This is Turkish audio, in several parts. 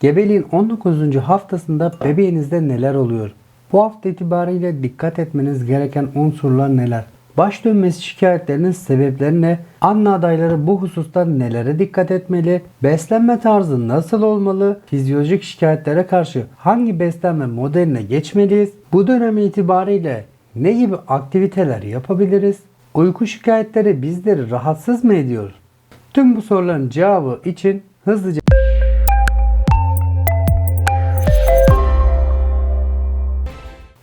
Gebeliğin 19. haftasında bebeğinizde neler oluyor? Bu hafta itibariyle dikkat etmeniz gereken unsurlar neler? Baş dönmesi şikayetlerinin sebepleri ne? Anne adayları bu hususta nelere dikkat etmeli? Beslenme tarzı nasıl olmalı? Fizyolojik şikayetlere karşı hangi beslenme modeline geçmeliyiz? Bu dönem itibariyle ne gibi aktiviteler yapabiliriz? Uyku şikayetleri bizleri rahatsız mı ediyor? Tüm bu soruların cevabı için hızlıca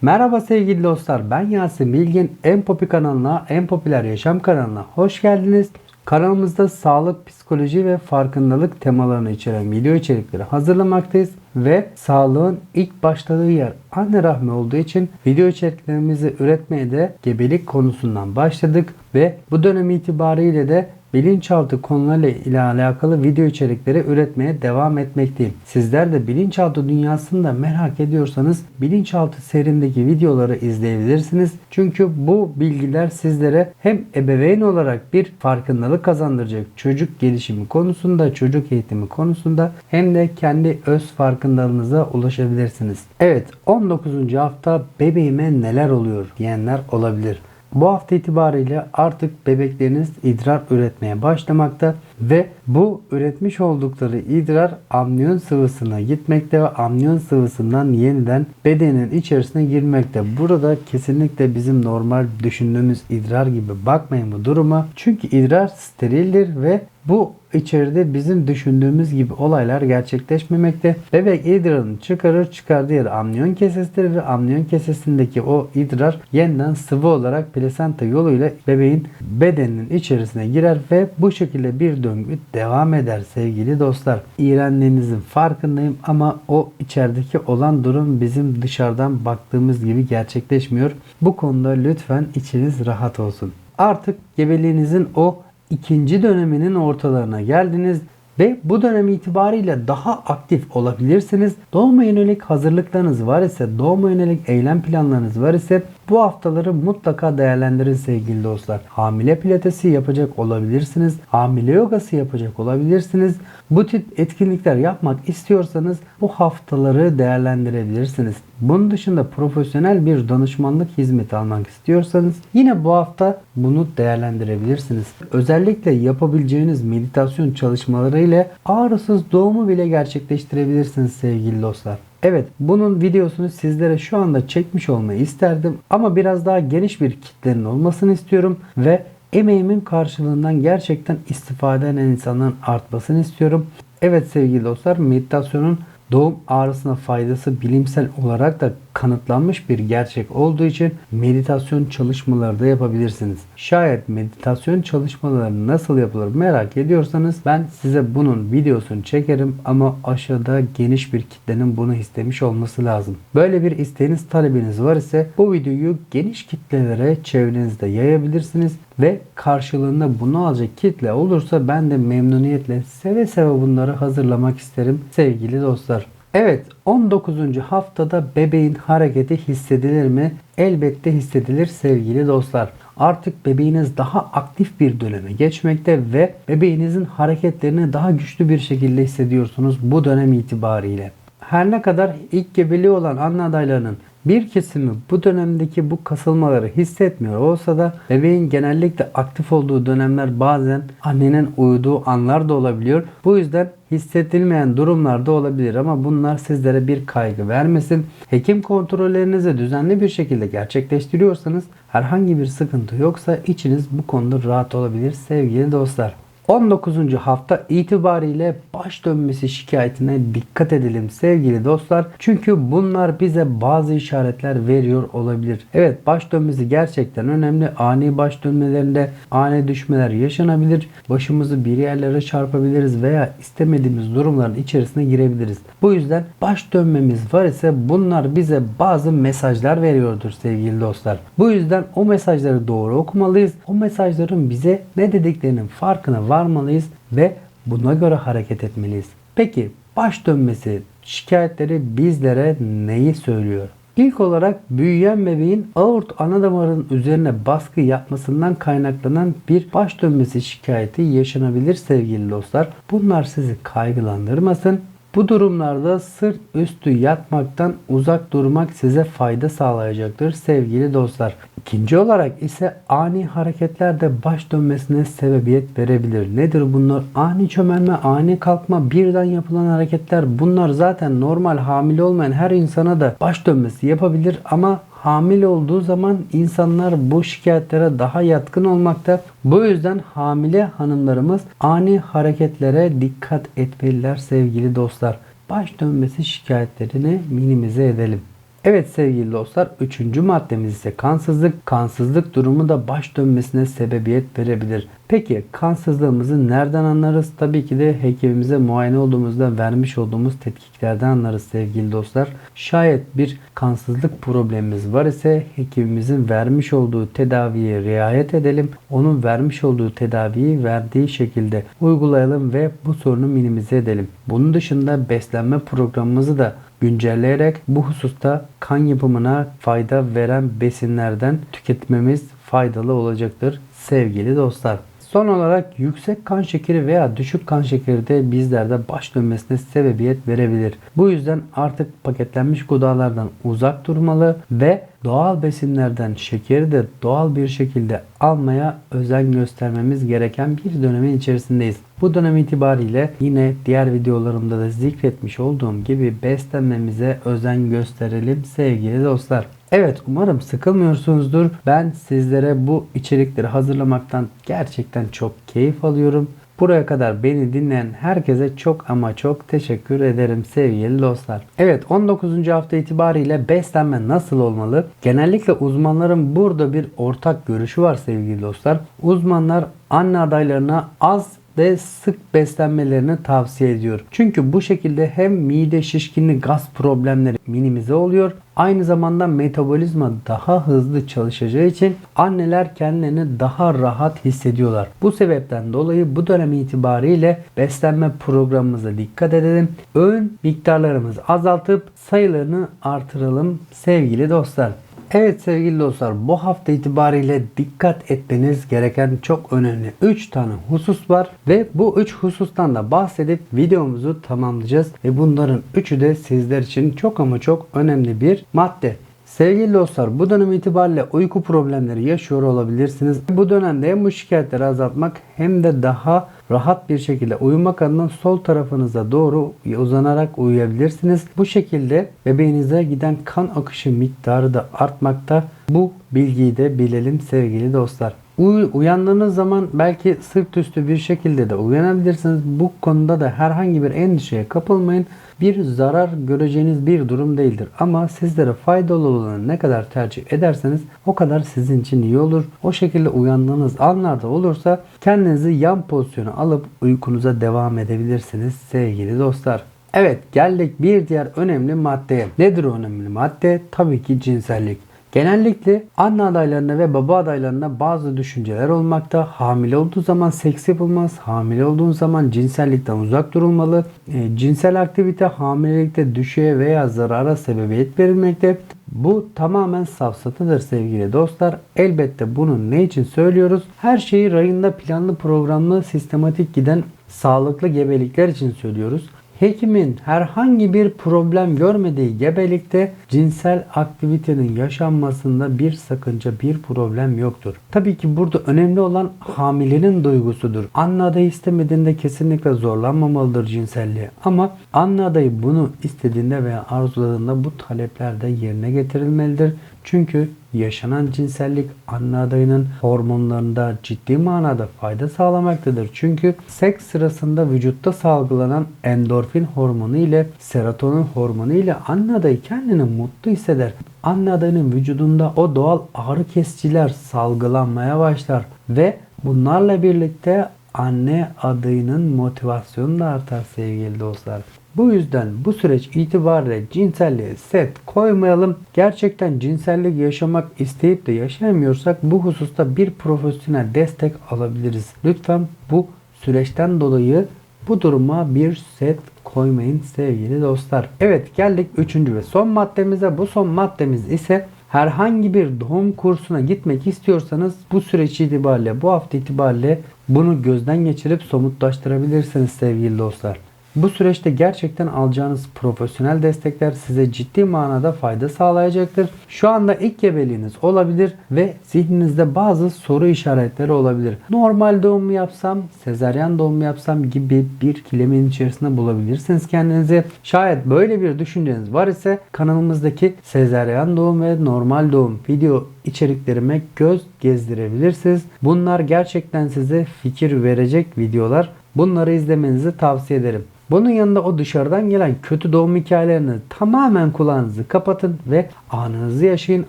Merhaba sevgili dostlar ben Yasin Bilgin Empopi kanalına en popüler yaşam kanalına hoş geldiniz. Kanalımızda sağlık, psikoloji ve farkındalık temalarını içeren video içerikleri hazırlamaktayız ve sağlığın ilk başladığı yer anne rahmi olduğu için video içeriklerimizi üretmeye de gebelik konusundan başladık ve bu dönem itibariyle de bilinçaltı konularıyla ile alakalı video içerikleri üretmeye devam etmekteyim. Sizler de bilinçaltı dünyasını da merak ediyorsanız bilinçaltı serindeki videoları izleyebilirsiniz. Çünkü bu bilgiler sizlere hem ebeveyn olarak bir farkındalık kazandıracak çocuk gelişimi konusunda, çocuk eğitimi konusunda hem de kendi öz farkındalığınıza ulaşabilirsiniz. Evet 19. hafta bebeğime neler oluyor diyenler olabilir. Bu hafta itibariyle artık bebekleriniz idrar üretmeye başlamakta ve bu üretmiş oldukları idrar amniyon sıvısına gitmekte ve amniyon sıvısından yeniden bedenin içerisine girmekte. Burada kesinlikle bizim normal düşündüğümüz idrar gibi bakmayın bu duruma. Çünkü idrar sterildir ve bu içeride bizim düşündüğümüz gibi olaylar gerçekleşmemekte. Bebek idrarını çıkarır çıkardığı yer amniyon kesesidir ve amniyon kesesindeki o idrar yeniden sıvı olarak plasenta yoluyla bebeğin bedeninin içerisine girer ve bu şekilde bir döngü devam eder sevgili dostlar. İğrendiğinizin farkındayım ama o içerideki olan durum bizim dışarıdan baktığımız gibi gerçekleşmiyor. Bu konuda lütfen içiniz rahat olsun. Artık gebeliğinizin o ikinci döneminin ortalarına geldiniz ve bu dönem itibariyle daha aktif olabilirsiniz. Doğuma yönelik hazırlıklarınız var ise, doğuma yönelik eylem planlarınız var ise bu haftaları mutlaka değerlendirin sevgili dostlar. Hamile pilatesi yapacak olabilirsiniz. Hamile yogası yapacak olabilirsiniz. Bu tip etkinlikler yapmak istiyorsanız bu haftaları değerlendirebilirsiniz. Bunun dışında profesyonel bir danışmanlık hizmeti almak istiyorsanız yine bu hafta bunu değerlendirebilirsiniz. Özellikle yapabileceğiniz meditasyon çalışmaları ile ağrısız doğumu bile gerçekleştirebilirsiniz sevgili dostlar. Evet bunun videosunu sizlere şu anda çekmiş olmayı isterdim ama biraz daha geniş bir kitlenin olmasını istiyorum ve emeğimin karşılığından gerçekten istifade eden insanların artmasını istiyorum. Evet sevgili dostlar meditasyonun doğum ağrısına faydası bilimsel olarak da kanıtlanmış bir gerçek olduğu için meditasyon çalışmaları da yapabilirsiniz. Şayet meditasyon çalışmaları nasıl yapılır merak ediyorsanız ben size bunun videosunu çekerim ama aşağıda geniş bir kitlenin bunu istemiş olması lazım. Böyle bir isteğiniz talebiniz var ise bu videoyu geniş kitlelere çevrenizde yayabilirsiniz ve karşılığında bunu alacak kitle olursa ben de memnuniyetle seve seve bunları hazırlamak isterim sevgili dostlar. Evet 19. haftada bebeğin hareketi hissedilir mi? Elbette hissedilir sevgili dostlar. Artık bebeğiniz daha aktif bir döneme geçmekte ve bebeğinizin hareketlerini daha güçlü bir şekilde hissediyorsunuz bu dönem itibariyle. Her ne kadar ilk gebeliği olan anne adaylarının bir kesimi bu dönemdeki bu kasılmaları hissetmiyor olsa da bebeğin genellikle aktif olduğu dönemler bazen annenin uyuduğu anlar da olabiliyor. Bu yüzden hissedilmeyen durumlar da olabilir ama bunlar sizlere bir kaygı vermesin. Hekim kontrollerinizi düzenli bir şekilde gerçekleştiriyorsanız herhangi bir sıkıntı yoksa içiniz bu konuda rahat olabilir sevgili dostlar. 19. hafta itibariyle baş dönmesi şikayetine dikkat edelim sevgili dostlar. Çünkü bunlar bize bazı işaretler veriyor olabilir. Evet baş dönmesi gerçekten önemli. Ani baş dönmelerinde ani düşmeler yaşanabilir. Başımızı bir yerlere çarpabiliriz veya istemediğimiz durumların içerisine girebiliriz. Bu yüzden baş dönmemiz var ise bunlar bize bazı mesajlar veriyordur sevgili dostlar. Bu yüzden o mesajları doğru okumalıyız. O mesajların bize ne dediklerinin farkına varmalıyız ve buna göre hareket etmeliyiz. Peki baş dönmesi şikayetleri bizlere neyi söylüyor? İlk olarak büyüyen bebeğin aort ana damarın üzerine baskı yapmasından kaynaklanan bir baş dönmesi şikayeti yaşanabilir sevgili dostlar. Bunlar sizi kaygılandırmasın. Bu durumlarda sırt üstü yatmaktan uzak durmak size fayda sağlayacaktır sevgili dostlar. İkinci olarak ise ani hareketler de baş dönmesine sebebiyet verebilir. Nedir bunlar? Ani çömelme, ani kalkma, birden yapılan hareketler bunlar zaten normal hamile olmayan her insana da baş dönmesi yapabilir ama hamile olduğu zaman insanlar bu şikayetlere daha yatkın olmakta. Bu yüzden hamile hanımlarımız ani hareketlere dikkat etmeliler sevgili dostlar. Baş dönmesi şikayetlerini minimize edelim. Evet sevgili dostlar üçüncü maddemiz ise kansızlık. Kansızlık durumu da baş dönmesine sebebiyet verebilir. Peki kansızlığımızı nereden anlarız? Tabii ki de hekimimize muayene olduğumuzda vermiş olduğumuz tetkiklerden anlarız sevgili dostlar. Şayet bir kansızlık problemimiz var ise hekimimizin vermiş olduğu tedaviye riayet edelim. Onun vermiş olduğu tedaviyi verdiği şekilde uygulayalım ve bu sorunu minimize edelim. Bunun dışında beslenme programımızı da güncelleyerek bu hususta kan yapımına fayda veren besinlerden tüketmemiz faydalı olacaktır sevgili dostlar. Son olarak yüksek kan şekeri veya düşük kan şekeri de bizlerde baş dönmesine sebebiyet verebilir. Bu yüzden artık paketlenmiş gıdalardan uzak durmalı ve doğal besinlerden şekeri de doğal bir şekilde almaya özen göstermemiz gereken bir dönemin içerisindeyiz. Bu dönem itibariyle yine diğer videolarımda da zikretmiş olduğum gibi beslenmemize özen gösterelim sevgili dostlar. Evet umarım sıkılmıyorsunuzdur. Ben sizlere bu içerikleri hazırlamaktan gerçekten çok keyif alıyorum. Buraya kadar beni dinleyen herkese çok ama çok teşekkür ederim sevgili dostlar. Evet 19. hafta itibariyle beslenme nasıl olmalı? Genellikle uzmanların burada bir ortak görüşü var sevgili dostlar. Uzmanlar anne adaylarına az ve sık beslenmelerini tavsiye ediyor. Çünkü bu şekilde hem mide şişkinliği, gaz problemleri minimize oluyor. Aynı zamanda metabolizma daha hızlı çalışacağı için anneler kendilerini daha rahat hissediyorlar. Bu sebepten dolayı bu dönem itibariyle beslenme programımıza dikkat edelim. Öğün miktarlarımızı azaltıp sayılarını artıralım sevgili dostlar. Evet sevgili dostlar bu hafta itibariyle dikkat etmeniz gereken çok önemli 3 tane husus var ve bu 3 husustan da bahsedip videomuzu tamamlayacağız ve bunların üçü de sizler için çok ama çok önemli bir madde. Sevgili dostlar bu dönem itibariyle uyku problemleri yaşıyor olabilirsiniz. Bu dönemde hem bu şikayetleri azaltmak hem de daha rahat bir şekilde uyumak adına sol tarafınıza doğru uzanarak uyuyabilirsiniz. Bu şekilde bebeğinize giden kan akışı miktarı da artmakta. Bu bilgiyi de bilelim sevgili dostlar. Uy uyandığınız zaman belki sırt üstü bir şekilde de uyanabilirsiniz. Bu konuda da herhangi bir endişeye kapılmayın. Bir zarar göreceğiniz bir durum değildir. Ama sizlere faydalı olanı ne kadar tercih ederseniz o kadar sizin için iyi olur. O şekilde uyandığınız anlarda olursa kendinizi yan pozisyona alıp uykunuza devam edebilirsiniz sevgili dostlar. Evet geldik bir diğer önemli maddeye. Nedir o önemli madde? Tabii ki cinsellik. Genellikle anne adaylarına ve baba adaylarına bazı düşünceler olmakta. Hamile olduğu zaman seks yapılmaz. Hamile olduğun zaman cinsellikten uzak durulmalı. E, cinsel aktivite hamilelikte düşüğe veya zarara sebebiyet verilmekte. Bu tamamen safsatıdır sevgili dostlar. Elbette bunu ne için söylüyoruz? Her şeyi rayında planlı programlı sistematik giden sağlıklı gebelikler için söylüyoruz. Hekimin herhangi bir problem görmediği gebelikte cinsel aktivitenin yaşanmasında bir sakınca, bir problem yoktur. Tabii ki burada önemli olan hamilenin duygusudur. Anne adayı istemediğinde kesinlikle zorlanmamalıdır cinselliğe. Ama anne adayı bunu istediğinde veya arzuladığında bu talepler de yerine getirilmelidir. Çünkü yaşanan cinsellik anne adayının hormonlarında ciddi manada fayda sağlamaktadır. Çünkü seks sırasında vücutta salgılanan endorfin hormonu ile serotonin hormonu ile anne adayı kendini mutlu hisseder. Anne adayının vücudunda o doğal ağrı kesiciler salgılanmaya başlar ve bunlarla birlikte anne adayının motivasyonu da artar sevgili dostlar. Bu yüzden bu süreç itibariyle cinselliğe set koymayalım. Gerçekten cinsellik yaşamak isteyip de yaşayamıyorsak bu hususta bir profesyonel destek alabiliriz. Lütfen bu süreçten dolayı bu duruma bir set koymayın sevgili dostlar. Evet geldik üçüncü ve son maddemize. Bu son maddemiz ise herhangi bir doğum kursuna gitmek istiyorsanız bu süreç itibariyle bu hafta itibariyle bunu gözden geçirip somutlaştırabilirsiniz sevgili dostlar. Bu süreçte gerçekten alacağınız profesyonel destekler size ciddi manada fayda sağlayacaktır. Şu anda ilk gebeliğiniz olabilir ve zihninizde bazı soru işaretleri olabilir. Normal doğum mu yapsam, sezaryen doğum mu yapsam gibi bir kilemin içerisinde bulabilirsiniz kendinizi. Şayet böyle bir düşünceniz var ise kanalımızdaki sezaryen doğum ve normal doğum video içeriklerime göz gezdirebilirsiniz. Bunlar gerçekten size fikir verecek videolar. Bunları izlemenizi tavsiye ederim. Bunun yanında o dışarıdan gelen kötü doğum hikayelerini tamamen kulağınızı kapatın ve anınızı yaşayın,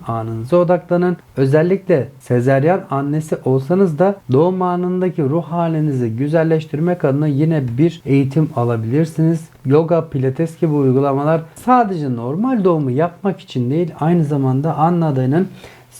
anınıza odaklanın. Özellikle sezeryan annesi olsanız da doğum anındaki ruh halinizi güzelleştirmek adına yine bir eğitim alabilirsiniz. Yoga, pilates gibi uygulamalar sadece normal doğumu yapmak için değil aynı zamanda anne adayının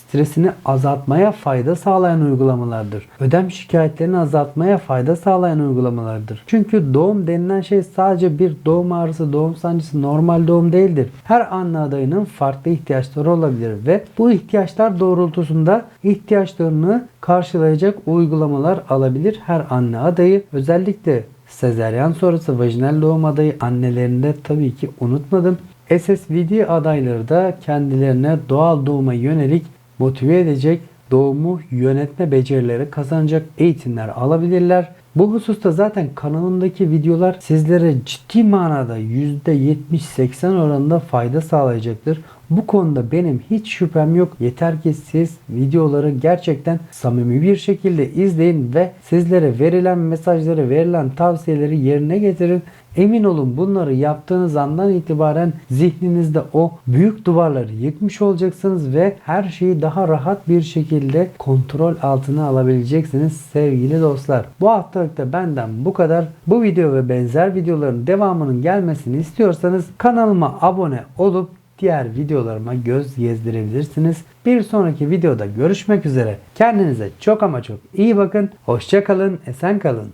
stresini azaltmaya fayda sağlayan uygulamalardır. Ödem şikayetlerini azaltmaya fayda sağlayan uygulamalardır. Çünkü doğum denilen şey sadece bir doğum ağrısı, doğum sancısı, normal doğum değildir. Her anne adayının farklı ihtiyaçları olabilir ve bu ihtiyaçlar doğrultusunda ihtiyaçlarını karşılayacak uygulamalar alabilir her anne adayı. Özellikle sezeryan sonrası vajinal doğum adayı annelerinde tabii ki unutmadım. SSVD adayları da kendilerine doğal doğuma yönelik motive edecek doğumu yönetme becerileri kazanacak eğitimler alabilirler. Bu hususta zaten kanalımdaki videolar sizlere ciddi manada %70-80 oranında fayda sağlayacaktır. Bu konuda benim hiç şüphem yok. Yeter ki siz videoları gerçekten samimi bir şekilde izleyin ve sizlere verilen mesajları, verilen tavsiyeleri yerine getirin. Emin olun bunları yaptığınız andan itibaren zihninizde o büyük duvarları yıkmış olacaksınız ve her şeyi daha rahat bir şekilde kontrol altına alabileceksiniz sevgili dostlar. Bu haftalıkta benden bu kadar. Bu video ve benzer videoların devamının gelmesini istiyorsanız kanalıma abone olup diğer videolarıma göz gezdirebilirsiniz. Bir sonraki videoda görüşmek üzere. Kendinize çok ama çok iyi bakın. Hoşça kalın, esen kalın.